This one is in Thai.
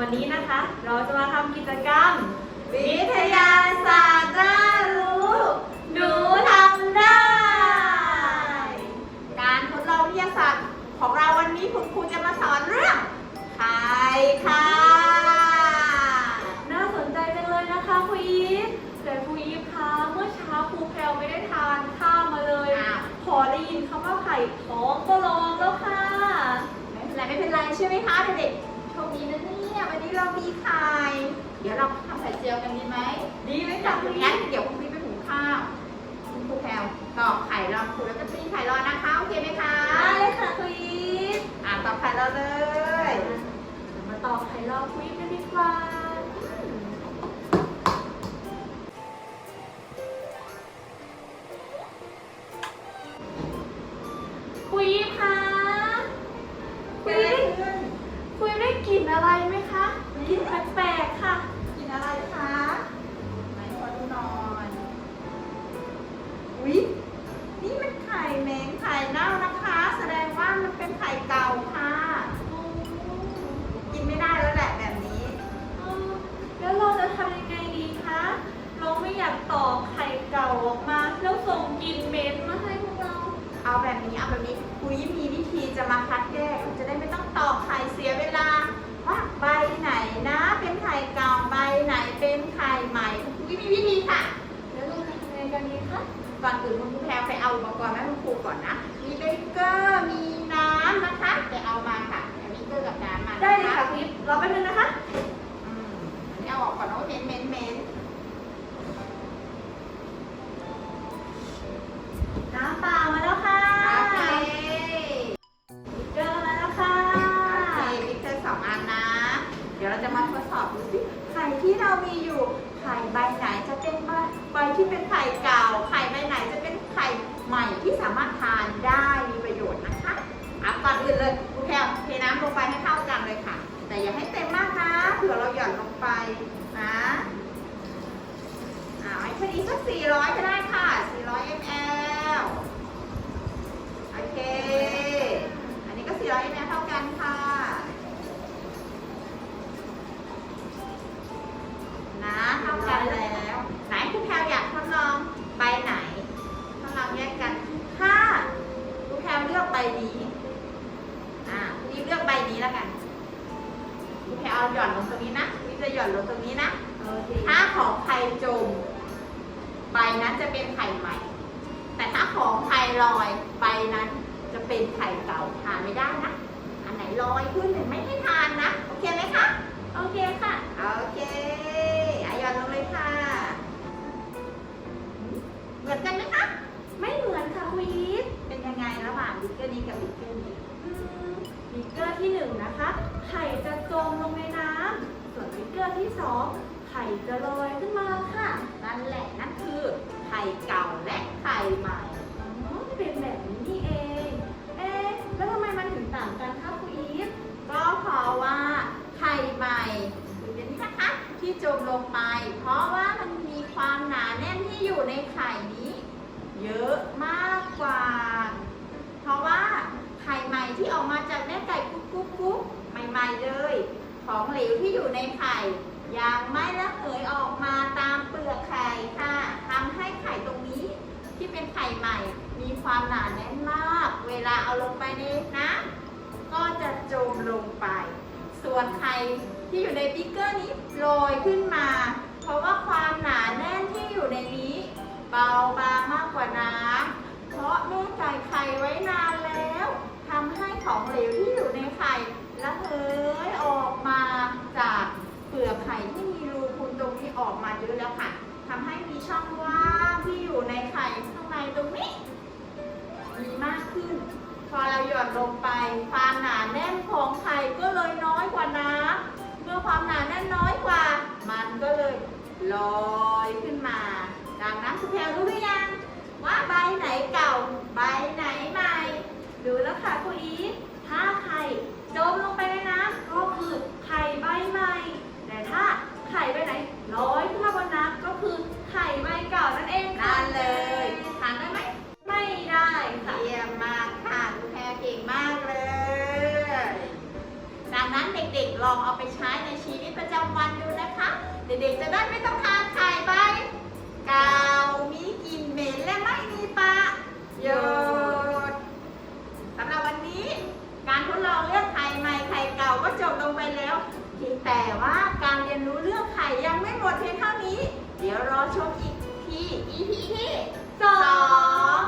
เราจะมาทำกิจกรรม วิทยาศาสตร์น่ารู้ หนูทำได้ การทดลองวิทยาศาสตร์ของเราวันนี้คุณครูจะมาสอนเรื่องไข่ค่ะน่าสนใจจังเลยนะคะครูอีฟแต่ครูอีฟคะเมื่อเช้าครูแพลวไม่ได้ทานข้าวมาเลยอ้าวพอได้ยินคำว่าไข่ท้องก็ร้องแล้วค่ะ ไม่เป็นไรไม่เป็นไรใช่ไหมคะเด็กๆโชคดีนะเนี่ยวันนี้เรามีไข่ เดี๋ยวเราทำไข่เจียวกันดีไหมดีไหมจาคะกครูอีนั้นฟเดี๋ยวคุณครูไปหุงข้าวคุณครูแพลวตอกไข่รอครูแล้วก็ตีไข่รอนะคะโอเคไหมคะได้เลยค่ะครูอีฟอ่าตอกไข่รอเลยเดี๋ยวมาตอบไข่รอครูอีฟกันดีกว่าครู ยมีวิธีจะมาคัดแยกจะได้ไม่ต้องตอกไข่เสียเวลาว่าใบไหนนะเป็นไข่เก่าใบไหนเป็นไข่ใหม่คุยมีวิธีค่ะแล้วเราจะทำยังไงกันดีคะก่อนอื่นคุณครูแพรไปเอาอุปกรณ์แม่คุณครูก่อนนะมีเบเกอร์มีน้ำนะคะไปเอามาค่ะเอาเบเกอร์กับน้ำมาได้เลยค่ะคุณอีฟรอแป๊บนึงนะคะ มาทดสอบดูสิไข่ที่เรามีอยู่ไข่ใบไหนจะเป็นใบที่เป็นไข่เก่าไข่ใบไหนจะเป็นไข่ใหม่ที่สามารถทานได้มีประโยชน์นะคะอะก่อนอื่นเลยคุณแพรเทน้ำลงไปให้เท่ากันเลยค่ะ แต่อย่าให้เต็มมากนะเผื่อเราหย่อนลงไปนะอ่าให้พอดีสัก400 ก็ได้ค่ะ 400 ml โอเค อันนี้ก็ 400 ml เท่ากันค่ะ เอาหย่อนลงตรงนี้นะคุณอีฟจะหย่อนลงตรงนี้นะโอเคถ้าของใครจม ใบนั้นจะเป็นไข่ใหม่ แต่ถ้าของใครลอย ใบนั้นจะเป็นไข่เก่าทานไม่ได้นะ อันไหนลอยขึ้นไม่ให้ทานนะ โอเคไหมคะ โอเคค่ะ โอเค ที่สองไข่จะลอยขึ้นมาค่ะ นั่นแหละนั่นคือไข่เก่าและไข่ใหม่อ๋อเป็นแบบนี้นี่เอง เอ๊ะแล้วทำไมมันถึงต่างกันคะคุณอีฟก็เพราะว่าไข่ใหม่คือเป็นนี้นะคะที่จมลงไป เพราะว่ามันมีความหนาแน่นที่อยู่ในไข่นี้ เยอะมากกว่า เพราะว่าไข่ใหม่ที่ออกมาจากแม่ไก่กุ๊กกุ๊กกุ๊กใหม่ๆเลย ของเหลวที่อยู่ในไข่ยังไม่ระเหยออกมาตามเปลือกไข่ค่ะทำให้ไข่ตรงนี้ที่เป็นไข่ใหม่ มีความหนาแน่นมาก เวลาเอาลงไปในน้ำก็จะจมลงไป ส่วนไข่ที่อยู่ในบิ๊กเกอร์นี้ลอยขึ้นมา เพราะว่าความหนาแน่นที่อยู่ในนี้ เบาบางมากกว่าน้ำ ลงไป ความหนาแน่นของไข่ก็เลยน้อยกว่าน้ำเมื่อความหนาแน่นน้อยกว่า มันก็เลยลอยขึ้นมา ดังนั้นคุณแพลรู้หรือยังว่าใบไหนเก่าใบไหนใหม่ ดูแล้วค่ะคุณอีฟ ถ้าไข่จมลงไปในน้ำก็คือไข่ใบใหม่ แต่ถ้าไข่ใบไหนลอยขึ้นมาบนน้ำก็คือไข่ใบเก่านั่นเองค่ะ นั่นเลยทานได้ไหม ไม่ได้ค่ะ เยี่ยมมากค่ะคุณแพรเก่งมากเลย ดังนั้นเด็ก ด็กๆ ลองเอาไปใช้ในชีวิตประจำวันดูนะคะ เด็กๆ จะได้ไม่ต้องทานไข่ใบเก่ามีกลิ่นเหม็นและไม่มีประโยชน์สำหรับวันนี้ การทดลองเรื่องไข่ใหม่ไข่เก่าก็จบลงไปแล้วเพียงแต่ว่าการเรียนรู้เรื่องไข่ยังไม่หมดเพียงเท่านี้ เดี๋ยวรอชมอีกที EP ที่สอง